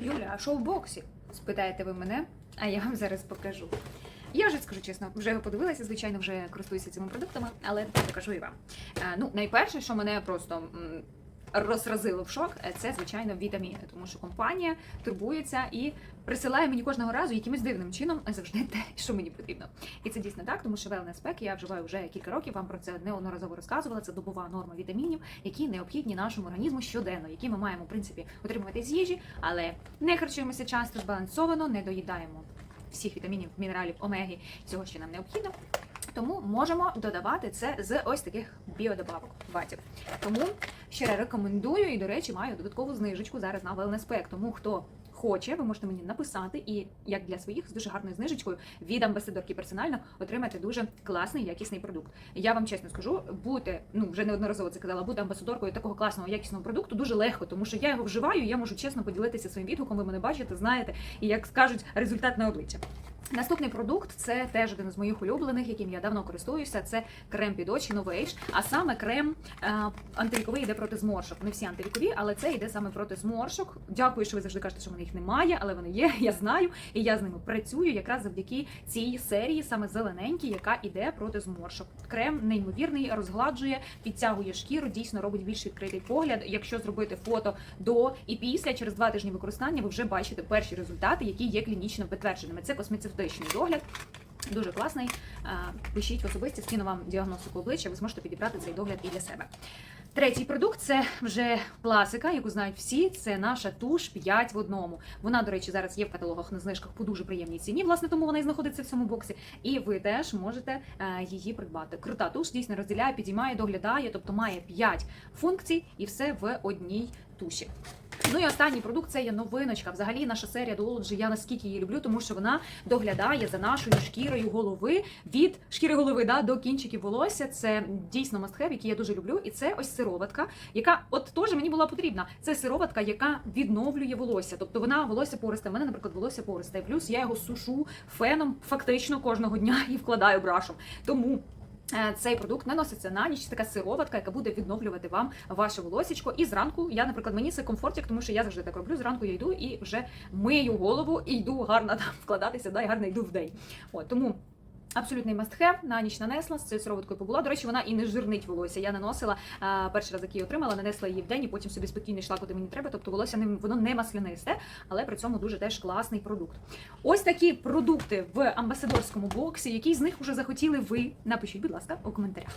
Юля, а що в боксі? Спитаєте ви мене, а я вам зараз покажу. Я вже скажу чесно, вже подивилася, звичайно, вже користуюся цими продуктами, але покажу і вам. Е, ну, найперше, що мене просто розразило в шок, е, це звичайно вітаміни, тому що компанія турбується і присилає мені кожного разу якимось дивним чином завжди те, що мені потрібно. І це дійсно так, тому що Wellness я вживаю вже кілька років. Вам про це неодноразово розказувала. Це добова норма вітамінів, які необхідні нашому організму щоденно, які ми маємо в принципі отримувати з їжі, але не харчуємося часто збалансовано, не доїдаємо всіх вітамінів, мінералів, омеги, всього, що нам необхідно. Тому можемо додавати це з ось таких біодобавок батів. Тому ще рекомендую і, до речі, маю додаткову знижечку зараз на Wellness Тому хто хоче, ви можете мені написати, і як для своїх з дуже гарною знижечкою від амбасадорки персонально отримати дуже класний якісний продукт. Я вам чесно скажу, бути ну вже неодноразово це казала, бути амбасадоркою такого класного якісного продукту дуже легко, тому що я його вживаю. Я можу чесно поділитися своїм відгуком. Ви мене бачите, знаєте, і як скажуть, результат на обличчя. Наступний продукт це теж один з моїх улюблених, яким я давно користуюся. Це крем під очі Novage, а саме крем е, антивіковий йде проти зморшок. Не всі антивікові, але це йде саме проти зморшок. Дякую, що ви завжди кажете, що в мене їх немає, але вони є. Я знаю, і я з ними працюю якраз завдяки цій серії, саме зелененькій, яка йде проти зморшок. Крем неймовірний, розгладжує, підтягує шкіру, дійсно робить більш відкритий погляд. Якщо зробити фото до і після через два тижні використання, ви вже бачите перші результати, які є клінічно підтвердженими. Це космецевтичний догляд. Дуже класний. Е, Пишіть в особисті, скину вам діагностику обличчя, ви зможете підібрати цей догляд і для себе. Третій продукт це вже класика, яку знають всі. Це наша туш 5 в одному. Вона, до речі, зараз є в каталогах на знижках по дуже приємній ціні. Власне, тому вона і знаходиться в цьому боксі. І ви теж можете е, її придбати. Крута туш дійсно розділяє, підіймає, доглядає, тобто має 5 функцій і все в одній туші. Ну і останній продукт це є новиночка. Взагалі, наша серія Duology, я наскільки її люблю, тому що вона доглядає за нашою шкірою голови від шкіри голови да, до кінчиків волосся. Це дійсно мастхев, який я дуже люблю. І це ось сироватка, яка от теж мені була потрібна. Це сироватка, яка відновлює волосся. Тобто вона волосся пористе. У мене, наприклад, волосся пористе. Плюс я його сушу феном фактично кожного дня і вкладаю брашом. Тому. Е, Цей продукт наноситься на ніч, така сироватка, яка буде відновлювати вам ваше волосічко. І зранку я, наприклад, мені це комфортик, тому що я завжди так роблю. Зранку я йду і вже мию голову і йду гарно там вкладатися, да, і гарно йду в день. От тому. Абсолютний мастхев на ніч нанесла з цією сироваткою побула. До речі, вона і не жирнить волосся. Я наносила а, перший раз, як її отримала, нанесла її в день і потім собі спокійно йшла, куди мені треба. Тобто волосся не воно не маслянисте, але при цьому дуже теж класний продукт. Ось такі продукти в амбасадорському боксі. Які з них уже захотіли ви? Напишіть, будь ласка, у коментарях.